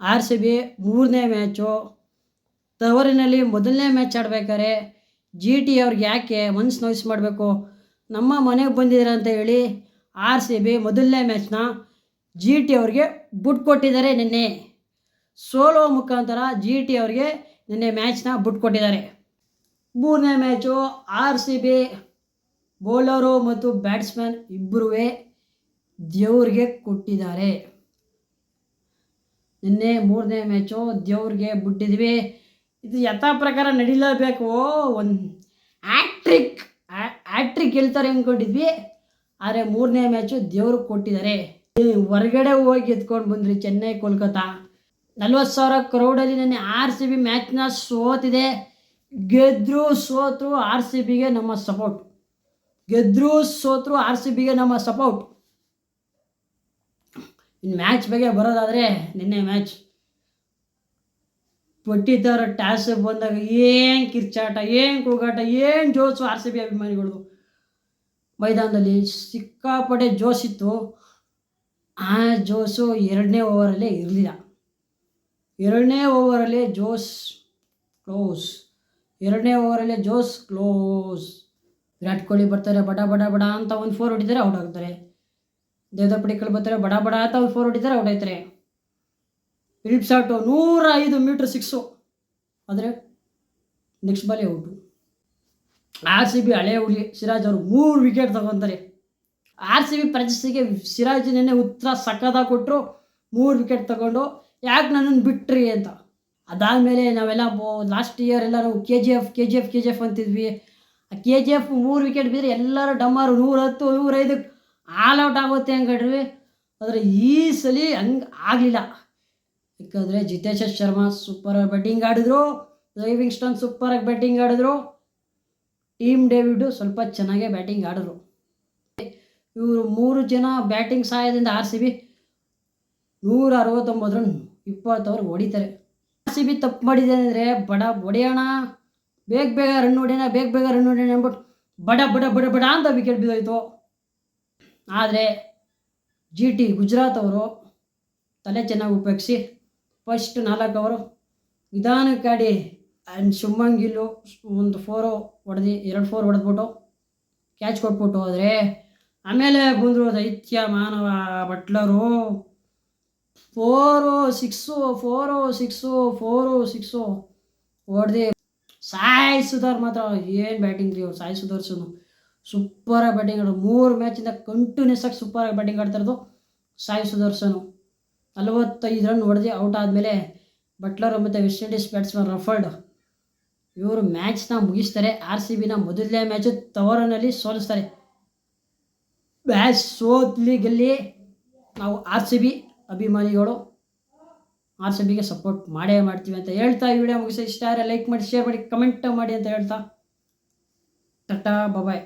R C B ಮೂರನೇ match. ತವರಿನಲ್ಲಿ ಮೊದಲನೇ ಮ್ಯಾಚ್ ಆಡ್ಬೇಕಾದ್ರೆ ಜಿ ಟಿ ಅವ್ರಿಗೆ ಯಾಕೆ ಮನ್ಸು ನೋಯ್ಸ್ ಮಾಡಬೇಕು? ನಮ್ಮ ಮನೆಗೆ ಬಂದಿದ್ದಾರೆ ಅಂತ ಹೇಳಿ ಆರ್ ಸಿ ಬಿ ಮೊದಲನೇ ಮ್ಯಾಚ್ನ ಜಿ ಟಿ ಅವ್ರಿಗೆ ಬುಟ್ ಕೊಟ್ಟಿದ್ದಾರೆ ನಿನ್ನೆ. ಸೋಲೋ ಮುಖಾಂತರ ಜಿ ಟಿ ಅವ್ರಿಗೆ ನಿನ್ನೆ ಮ್ಯಾಚ್ನ ಬುಟ್ ಕೊಟ್ಟಿದ್ದಾರೆ. ಮೂರನೇ match R C B bowler ಮತ್ತು ಬ್ಯಾಟ್ಸ್ಮನ್ ಇಬ್ಬರೂ ದೇವ್ರಿಗೆ ಕೊಟ್ಟಿದ್ದಾರೆ. ನಿನ್ನೆ ಮೂರನೇ ಮ್ಯಾಚು ದೇವ್ರಿಗೆ ಬಿಟ್ಟಿದ್ವಿ. ಇದು ಯಥಾ ಪ್ರಕಾರ ನಡೀಲೇಬೇಕು. ಒಂದು ಆ್ಯಕ್ಟ್ರಿಕ್ ಆ್ಯಕ್ಟ್ರಿಕ್ ಹೇಳ್ತಾರೆ ಅಂದ್ಕೊಂಡಿದ್ವಿ ಆದರೆ ಮೂರನೇ ಮ್ಯಾಚು ದೇವ್ರಿಗೆ ಕೊಟ್ಟಿದ್ದಾರೆ. ಹೊರಗಡೆ ಹೋಗಿ ಎತ್ಕೊಂಡು ಬಂದ್ರಿ ಚೆನ್ನೈ ಕೋಲ್ಕತ್ತಾ ನಲ್ವತ್ತು ಸಾವಿರ ಕ್ರೌಡಲ್ಲಿ ನೆನ್ನೆ ಆರ್ ಸಿ ಬಿ ಮ್ಯಾಚ್ನ ಸೋತಿದೆ. ಗೆದ್ದರು ಸೋತರು ಆರ್ ಸಿ ಬಿಗೆ ನಮ್ಮ ಸಪೋರ್ಟ್ ಗೆದ್ರು ಸೋತರು ಆರ್ ಸಿ ಬಿಗೆ ನಮ್ಮ ಸಪೋರ್ಟ್ ಇನ್ನು ಮ್ಯಾಚ್ ಬಗ್ಗೆ ಬರೋದಾದರೆ ನಿನ್ನೆ ಮ್ಯಾಚ್ ಪಟ್ಟಿತರ ಟ್ಯಾಸ್ ಬಂದಾಗ ಏನು ಕಿರ್ಚಾಟ, ಏನು ಕೂಗಾಟ, ಏನು ಜೋಸು ಆರ್ ಸಿ ಬಿ ಅಭಿಮಾನಿಗಳು ಮೈದಾನದಲ್ಲಿ ಸಿಕ್ಕಾಪಟ್ಟೆ ಜೋಸಿತ್ತು ಆ ಜೋಸು ಎರಡನೇ ಓವರಲ್ಲೇ ಇರಲಿಲ್ಲ. ಎರಡನೇ ಓವರಲ್ಲೇ ಜೋಸ್ ಕ್ಲೋಸ್. ಎರಡನೇ ಓವರಲ್ಲೇ ಜೋಸ್ ಕ್ಲೋಸ್. ವಿರಾಟ್ ಕೊಹ್ಲಿ ಬರ್ತಾರೆ, ಬಡ ಬಡ ಬಡ ಅಂತ ಒಂದು ಫೋರ್ ಹೊಡಿತಾರೆ ಔಟ್ ಆಗ್ತಾರೆ. ದೇವದಾ ಪಡಿಕಲ್ ಬರ್ತಾರೆ, ಬಡ ಬಡ ಅಂತ ಅವ್ರು ಫೋರ್ ಹೊಡಿತಾರೆ ಹೊಡೈತಾರೆ ಫಿಲಿಪ್ ಶಾಟು ನೂರ ಐದು ಮೀಟ್ರ್ ಸಿಕ್ಸು ಆದರೆ ನೆಕ್ಸ್ಟ್ ಬಾಲಿ ಔಟು ಆರ್ ಸಿ ಬಿ ಹಳೆ ಹುಲಿ ಸಿರಾಜ್ ಅವರು ಮೂರು ವಿಕೆಟ್ ತಗೊತಾರೆ. ಆರ್ ಸಿ ಬಿ ಪ್ರಶಸ್ತಿಗೆ ಸಿರಾಜ್ ನೆನ್ನೆ ಉತ್ತರ ಸಕ್ಕದಾಗಿ ಕೊಟ್ಟರು ಮೂರು ವಿಕೆಟ್ ತಗೊಂಡು, ಯಾಕೆ ನನ್ನನ್ನು ಬಿಟ್ರಿ ಅಂತ. ಅದಾದಮೇಲೆ ನಾವೆಲ್ಲ ಲಾಸ್ಟ್ ಇಯರ್ ಎಲ್ಲರೂ K G F K G F K G F ಅಂತಿದ್ವಿ. ಆ ಕೆ ಜಿ ಎಫ್ ಮೂರು ವಿಕೆಟ್ ಬಿದ್ದರೆ ಎಲ್ಲರೂ ಡಮ್ಮರು ನೂರತ್ತು ನೂರೈದಕ್ಕೆ ಆಲ್ ಔಟ್ ಆಗುತ್ತೆ ಅಂದ್ಕೊಂಡ್ರಿ ಆದರೆ ಈ ಸಲ ಹಂಗೆ ಆಗಲಿಲ್ಲ. ಯಾಕಂದರೆ ಜಿತೇಶ್ ಶರ್ಮಾ ಸೂಪರಾಗಿ ಬ್ಯಾಟಿಂಗ್ ಆಡಿದ್ರು ಲಿವಿಂಗ್ಸ್ಟನ್ ಸೂಪರಾಗಿ ಬ್ಯಾಟಿಂಗ್ ಆಡಿದ್ರು. ಟೀಮ್ ಡೇವಿಡು ಸ್ವಲ್ಪ ಚೆನ್ನಾಗೇ ಬ್ಯಾಟಿಂಗ್ ಆಡಿದ್ರು. ಇವರು ಮೂರು ಜನ ಬ್ಯಾಟಿಂಗ್ ಸಹಾಯದಿಂದ ಆರ್ ಸಿ ಬಿ ನೂರ ಅರವತ್ತೊಂಬತ್ತು ರನ್ ಇಪ್ಪತ್ತವ್ರು ಹೊಡಿತಾರೆ. ಆರ್ ಸಿ ಬಿ ತಪ್ಪು ಮಾಡಿದೆ ಅಂದರೆ ಬಡ ಹೊಡೆಯೋಣ, ಬೇಗ ಬೇಗ ರನ್ ಹೊಡೆಯೋಣ, ಬೇಗ ಬೇಗ ರನ್ ಹೊಡೆಯೋಣ ಅಂದ್ಬಿಟ್ಟು ಬಡ ಬಡ ಬಡ ಬಡ ಅಂತ ವಿಕೆಟ್ ಬಿದ್ದೋಯ್ತು ಆದರೆ ಜಿ ಟಿ ಗುಜರಾತ್ ಅವರು ತಲೆ ಚೆನ್ನಾಗಿ ಉಪಯೋಗಿಸಿ ಫಸ್ಟ್ ನಾಲ್ಕು ಅವರು ನಿಧಾನಕ್ಕಾಡಿ ಆ್ಯಂಡ್ ಶುಭಂಗಿಲು ಒಂದು ಫೋರು ಹೊಡೆದು, ಎರಡು ಫೋರ್ ಹೊಡೆದ್ಬಿಟ್ಟು ಕ್ಯಾಚ್ ಕೊಟ್ಬಿಟ್ಟು ಹೋದರೆ ಆಮೇಲೆ ಬಂದರು ದೈತ್ಯ, ಮಾನವ, Buttler. Four six four six four six ಹೊಡೆದು. ಸಾಯಿ ಸುಧಾರ್ ಮಾತ್ರ, ಏನು ಬ್ಯಾಟಿಂಗ್ ರೀ ಅವ್ರು ಸಾಯಿ ಸೂಪರಾಗಿ ಬ್ಯಾಟಿಂಗ್ ಆಡೋದು ಮೂರು ಮ್ಯಾಚಿಂದ ಕಂಟಿನ್ಯೂಸ್ ಆಗಿ ಸೂಪರಾಗಿ ಬ್ಯಾಟಿಂಗ್ ಆಡ್ತಾ ಇರೋದು ಸಾಯಿ ಸುದರ್ಶನು. ನಲವತ್ತೈದು ರನ್ ಹೊಡೆದು ಔಟ್ ಆದಮೇಲೆ ಬಟ್ಲರ್ ಮತ್ತು ವೆಸ್ಟ್ ಇಂಡೀಸ್ ಬ್ಯಾಟ್ಸ್ಮನ್ ರಫರ್ಡ್ ಇವರು ಮ್ಯಾಚ್ನ ಮುಗಿಸ್ತಾರೆ. ಆರ್ ಸಿ ಬಿನ ಮೊದಲನೇ ಮ್ಯಾಚು ತವರನಲ್ಲಿ ಸೋಲಿಸ್ತಾರೆ. ಮ್ಯಾಚ್ ಸೋತ್ಲಿ ಗೆಲ್ಲಿ ನಾವು ಆರ್ ಸಿ ಬಿ ಅಭಿಮಾನಿಗಳು ಆರ್ ಸಿ ಬಿಗೆ ಸಪೋರ್ಟ್ ಮಾಡೇ ಮಾಡ್ತೀವಿ ಅಂತ ಹೇಳ್ತಾ ಈ ವಿಡಿಯೋ ಮುಗಿಸಿ. ಇಷ್ಟ ಆದರೆ ಲೈಕ್ ಮಾಡಿ ಶೇರ್ ಮಾಡಿ ಕಮೆಂಟ್ ಮಾಡಿ ಅಂತ ಹೇಳ್ತಾ. ಟಟಾ ಬಾಯ್